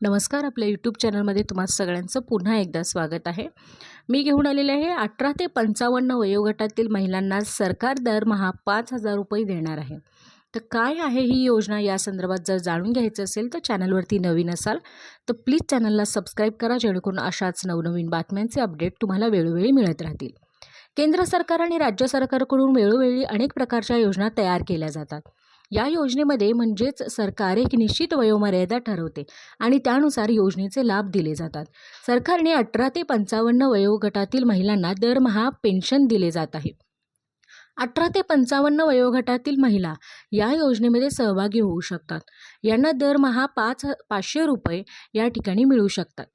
नमस्कार आपल्या यूट्यूब चॅनलमध्ये तुम्हा सगळ्यांचं पुन्हा एकदा स्वागत आहे. मी घेऊन आलेले आहे अठरा ते पंचावन्न वयोगटातील महिलांना सरकार दरमहा पाच हजार रुपये देणार आहे. तर काय आहे ही योजना या संदर्भात जर जाणून घ्यायचं असेल तर चॅनलवरती नवीन असाल तर प्लीज चॅनलला सबस्क्राईब करा जेणेकरून अशाच नवनवीन बातम्यांचे अपडेट तुम्हाला वेळोवेळी मिळत राहतील. केंद्र सरकार आणि राज्य सरकारकडून वेळोवेळी अनेक प्रकारच्या योजना तयार केल्या जातात. या योजनेमध्ये म्हणजेच सरकार एक निश्चित वयोमर्यादा ठरवते आणि त्यानुसार योजनेचे लाभ दिले जातात. सरकारने अठरा ते पंचावन्न वयोगटातील महिलांना दरमहा पेन्शन दिले जात आहे. अठरा ते पंचावन्न वयोगटातील महिला या योजनेमध्ये सहभागी होऊ शकतात. यांना दरमहा पाच पाचशे रुपये या ठिकाणी मिळू शकतात.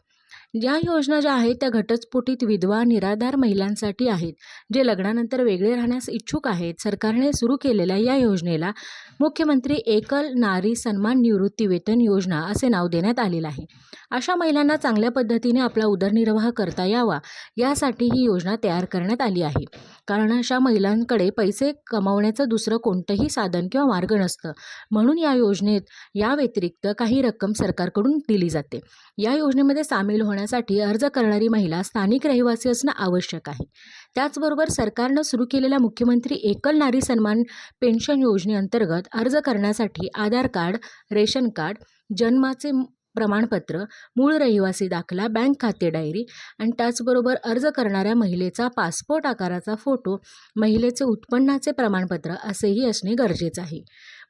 या योजना ज्या आहेत त्या घटस्फोटीत विधवा निराधार महिलांसाठी आहेत जे लग्नानंतर वेगळे राहण्यास इच्छुक आहेत सरकारने सुरू केलेल्या या योजनेला मुख्यमंत्री एकल नारी सन्मान निवृत्ती वेतन योजना असे नाव देण्यात आलेलं आहे. अशा महिलांना चांगल्या पद्धतीने आपला उदरनिर्वाह करता यावा यासाठी ही योजना तयार करण्यात आली आहे. कारण अशा महिलांकडे पैसे कमावण्याचं दुसरं कोणतंही साधन किंवा मार्ग नसतं. म्हणून या योजनेत या व्यतिरिक्त काही रक्कम सरकारकडून दिली जाते. या योजनेमध्ये सामील होण्यासाठी अर्ज करणारी महिला स्थानिक रहिवासी असणं आवश्यक आहे. त्याचबरोबर सरकारनं सुरू केलेल्या मुख्यमंत्री एकल नारी सन्मान पेन्शन योजनेअंतर्गत अर्ज करण्यासाठी आधार कार्ड रेशन कार्ड जन्माचे प्रमाणपत्र मूळ रहिवासी दाखला बँक खाते डायरी आणि त्याचबरोबर अर्ज करणाऱ्या महिलेचा पासपोर्ट आकाराचा फोटो महिलेचे उत्पन्नाचे प्रमाणपत्र असेही असणे गरजेचं आहे.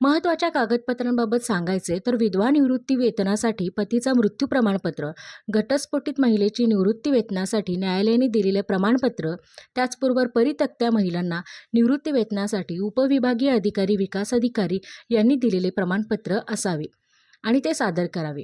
महत्त्वाच्या कागदपत्रांबाबत सांगायचे तर विधवा निवृत्ती वेतनासाठी पतीचा मृत्यू प्रमाणपत्र घटस्फोटित महिलेची निवृत्ती वेतनासाठी न्यायालयाने दिलेले प्रमाणपत्र त्याचबरोबर परितक्त्या महिलांना निवृत्ती वेतनासाठी उपविभागीय अधिकारी विकास अधिकारी यांनी दिलेले प्रमाणपत्र असावे आणि ते सादर करावे.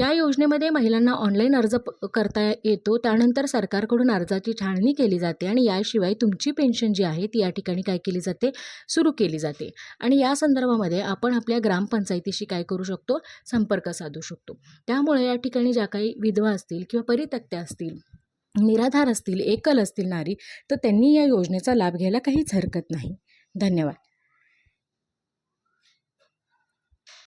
या योजनेमध्ये महिलांना ऑनलाईन अर्ज प- करता येतो. त्यानंतर सरकारकडून अर्जाची छाननी केली जाते आणि याशिवाय तुमची पेन्शन जी आहे ती या ठिकाणी काय केली जाते? सुरू केली जाते. आणि या संदर्भामध्ये आपण आपल्या ग्रामपंचायतीशी काय करू शकतो? संपर्क साधू शकतो. त्यामुळे या ठिकाणी ज्या काही विधवा असतील किंवा परितक्त्या असतील निराधार असतील एकल असतील नारी तर त्यांनी या योजनेचा लाभ घ्यायला काहीच हरकत नाही. धन्यवाद.